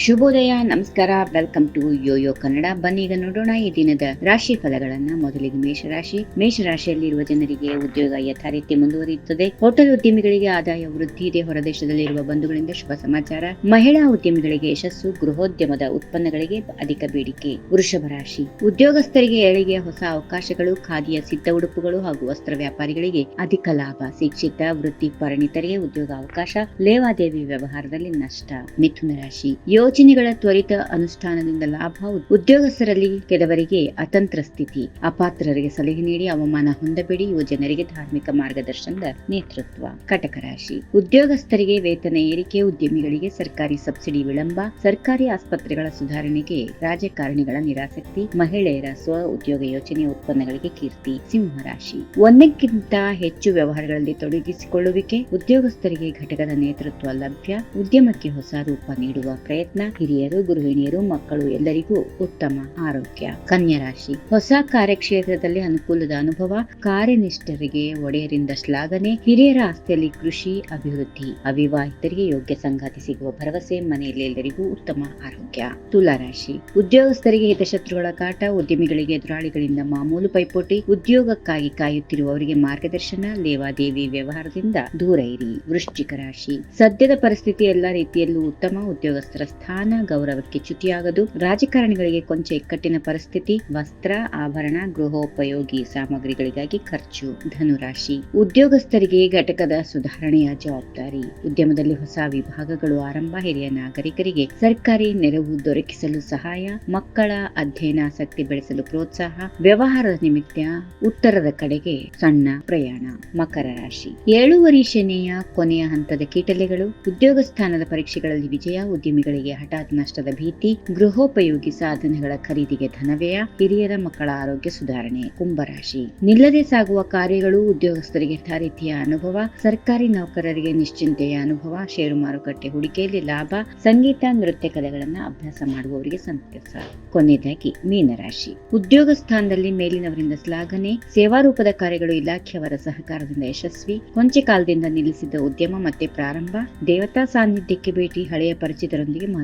ಶುಭೋದಯ, ನಮಸ್ಕಾರ welcome to Yoyo Kannada ಬನ್ನಿ ಈಗ ನೋಡೋಣ ಈ ದಿನದ ರಾಶಿ ಫಲಗಳನ್ನ. ಮೊದಲಿಗೆ ಮೇಷರಾಶಿ. ಮೇಷರಾಶಿಯಲ್ಲಿರುವ ಜನರಿಗೆ ಉದ್ಯೋಗ ಯಥಾರೀತಿ ಮುಂದುವರಿಯುತ್ತದೆ. ಹೋಟೆಲ್ ಉದ್ಯಮಿಗಳಿಗೆ ಆದಾಯ ವೃದ್ಧಿ ಇದೆ. ಹೊರದೇಶದಲ್ಲಿರುವ ಬಂಧುಗಳಿಂದ ಶುಭ ಸಮಾಚಾರ. ಮಹಿಳಾ ಉದ್ಯಮಿಗಳಿಗೆ ಯಶಸ್ಸು. ಗೃಹೋದ್ಯಮದ ಉತ್ಪನ್ನಗಳಿಗೆ ಅಧಿಕ ಬೇಡಿಕೆ. ವೃಷಭ ರಾಶಿ. ಉದ್ಯೋಗಸ್ಥರಿಗೆ ಏಳಿಗೆ ಹೊಸ ಅವಕಾಶಗಳು. ಖಾದಿಯ ಸಿದ್ಧ ಉಡುಪುಗಳು ಹಾಗೂ ವಸ್ತ್ರ ವ್ಯಾಪಾರಿಗಳಿಗೆ ಅಧಿಕ ಲಾಭ, ಶಿಕ್ಷಿತ ವೃತ್ತಿ ಪರಿಣಿತರಿಗೆ ಉದ್ಯೋಗ ಅವಕಾಶ ಲೇವಾದೇವಿ ವ್ಯವಹಾರದಲ್ಲಿ ನಷ್ಟ. ಮಿಥುನ ರಾಶಿ. ಯೋಜನೆಗಳ ತ್ವರಿತ ಅನುಷ್ಠಾನದಿಂದ ಲಾಭ, ಉದ್ಯೋಗಸ್ಥರಲ್ಲಿ ಕೆಲವರಿಗೆ ಅತಂತ್ರ ಸ್ಥಿತಿ. ಅಪಾತ್ರರಿಗೆ ಸಲಹೆ ನೀಡಿ ಅವಮಾನ ಹೊಂದಬೇಡಿ ಯುವಜನರಿಗೆ ಧಾರ್ಮಿಕ ಮಾರ್ಗದರ್ಶನದ ನೇತೃತ್ವ. ಕಟಕ ರಾಶಿ. ಉದ್ಯೋಗಸ್ಥರಿಗೆ ವೇತನ ಏರಿಕೆ, ಉದ್ಯಮಿಗಳಿಗೆ ಸರ್ಕಾರಿ ಸಬ್ಸಿಡಿ ವಿಳಂಬ, ಸರ್ಕಾರಿ ಆಸ್ಪತ್ರೆಗಳ ಸುಧಾರಣೆಗೆ ರಾಜಕಾರಣಿಗಳ ನಿರಾಸಕ್ತಿ, ಮಹಿಳೆಯರ ಸ್ವ ಉದ್ಯೋಗ ಯೋಜನೆ ಉತ್ಪನ್ನಗಳಿಗೆ ಕೀರ್ತಿ. ಸಿಂಹ ರಾಶಿ. ಒಂದಕ್ಕಿಂತ ಹೆಚ್ಚು ವ್ಯವಹಾರಗಳಲ್ಲಿ ತೊಡಗಿಸಿಕೊಳ್ಳುವಿಕೆ, ಉದ್ಯೋಗಸ್ಥರಿಗೆ ಘಟಕದ ನೇತೃತ್ವ ಲಭ್ಯ, ಉದ್ಯಮಕ್ಕೆ ಹೊಸ ರೂಪ ನೀಡುವ ಪ್ರಯತ್ನ. ಹಿರಿಯರು, ಗೃಹಿಣಿಯರು, ಮಕ್ಕಳು ಎಲ್ಲರಿಗೂ ಉತ್ತಮ ಆರೋಗ್ಯ. ಕನ್ಯಾ ರಾಶಿ. ಹೊಸ ಕಾರ್ಯಕ್ಷೇತ್ರದಲ್ಲಿ ಅನುಕೂಲದ ಅನುಭವ, ಕಾರ್ಯನಿಷ್ಠರಿಗೆ ಒಡೆಯರಿಂದ ಶ್ಲಾಘನೆ, ಹಿರಿಯರ ಆಸ್ತಿಯಲ್ಲಿ ಕೃಷಿ ಅಭಿವೃದ್ಧಿ. ಅವಿವಾಹಿತರಿಗೆ ಯೋಗ್ಯ ಸಂಗಾತಿ ಸಿಗುವ ಭರವಸೆ, ಮನೆಯಲ್ಲಿ ಎಲ್ಲರಿಗೂ ಉತ್ತಮ ಆರೋಗ್ಯ. ತುಲಾ ರಾಶಿ. ಉದ್ಯೋಗಸ್ಥರಿಗೆ ಹಿತಶತ್ರುಗಳ ಕಾಟ, ಉದ್ಯಮಿಗಳಿಗೆ ಎದುರಾಳಿಗಳಿಂದ ಮಾಮೂಲು ಪೈಪೋಟಿ, ಉದ್ಯೋಗಕ್ಕಾಗಿ ಕಾಯುತ್ತಿರುವವರಿಗೆ ಮಾರ್ಗದರ್ಶನ, ಲೇವಾದೇವಿ ವ್ಯವಹಾರದಿಂದ ದೂರ ಇರಿ. ವೃಶ್ಚಿಕ ರಾಶಿ. ಸದ್ಯದ ಪರಿಸ್ಥಿತಿ ಎಲ್ಲಾ ರೀತಿಯಲ್ಲೂ ಉತ್ತಮ, ಉದ್ಯೋಗಸ್ಥರ ಸ್ಥಾನ ಗೌರವಕ್ಕೆ ಚ್ಯುತಿಯಾಗದು. ರಾಜಕಾರಣಿಗಳಿಗೆ ಕೊಂಚ ಇಕ್ಕಟ್ಟಿನ ಪರಿಸ್ಥಿತಿ, ವಸ್ತ್ರ, ಆಭರಣ, ಗೃಹೋಪಯೋಗಿ ಸಾಮಗ್ರಿಗಳಿಗಾಗಿ ಖರ್ಚು, ಧನುರಾಶಿ. ಉದ್ಯೋಗಸ್ಥರಿಗೆ ಘಟಕದ ಸುಧಾರಣೆಯ ಜವಾಬ್ದಾರಿ. ಉದ್ಯಮದಲ್ಲಿ ಹೊಸ ವಿಭಾಗಗಳು ಆರಂಭ. ಹಿರಿಯ ನಾಗರಿಕರಿಗೆ ಸರ್ಕಾರಿ ನೆರವು ದೊರಕಿಸಲು ಸಹಾಯ. ಮಕ್ಕಳ ಅಧ್ಯಯನಾಸಕ್ತಿ ಬೆಳೆಸಲು ಪ್ರೋತ್ಸಾಹ. ವ್ಯವಹಾರದ ನಿಮಿತ್ತ ಉತ್ತರದ ಕಡೆಗೆ ಸಣ್ಣ ಪ್ರಯಾಣ. ಮಕರ ರಾಶಿ. ಏಳುವರಿ ಶನಿಯ ಕೊನೆಯ ಹಂತದ ಕೀಟಲೆಗಳು. ಉದ್ಯೋಗ ಸ್ಥಾನದ ಪರೀಕ್ಷೆಗಳಲ್ಲಿ ವಿಜಯ. ಉದ್ಯಮಿಗಳಿಗೆ ಹಠಾತ್ ನಷ್ಟದ ಭೀತಿ, ಗೃಹೋಪಯೋಗಿ ಸಾಧನಗಳ ಖರೀದಿಗೆ ಧನವ್ಯಯ, ಹಿರಿಯರ ಮಕ್ಕಳ ಆರೋಗ್ಯ ಸುಧಾರಣೆ, ಕುಂಭರಾಶಿ. ನಿಲ್ಲದೆ ಸಾಗುವ ಕಾರ್ಯಗಳು ಉದ್ಯೋಗಸ್ಥರಿಗೆ ಯಥಾರೀತಿಯ ಅನುಭವ, ಸರ್ಕಾರಿ ನೌಕರರಿಗೆ ನಿಶ್ಚಿಂತೆಯ ಅನುಭವ, ಷೇರು ಮಾರುಕಟ್ಟೆ ಹೂಡಿಕೆಯಲ್ಲಿ ಲಾಭ, ಸಂಗೀತ, ನೃತ್ಯ ಕಲೆಗಳನ್ನ ಅಭ್ಯಾಸ ಮಾಡುವವರಿಗೆ ಸಂತಸ. ಕೊನೆಯದಾಗಿ ಮೀನರಾಶಿ. ಉದ್ಯೋಗ ಸ್ಥಾನದಲ್ಲಿ ಮೇಲಿನವರಿಂದ ಶ್ಲಾಘನೆ, ಸೇವಾ ರೂಪದ ಕಾರ್ಯಗಳು ಇಲಾಖೆಯವರ ಸಹಕಾರದಿಂದ ಯಶಸ್ವಿ, ಕೊಂಚ ಕಾಲದಿಂದ ನಿಲ್ಲಿಸಿದ ಉದ್ಯಮ ಮತ್ತೆ ಪ್ರಾರಂಭ, ದೇವತಾ ಸಾನ್ನಿಧ್ಯಕ್ಕೆ ಭೇಟಿ, ಹಳೆಯ ಪರಿಚಿತರೊಂದಿಗೆ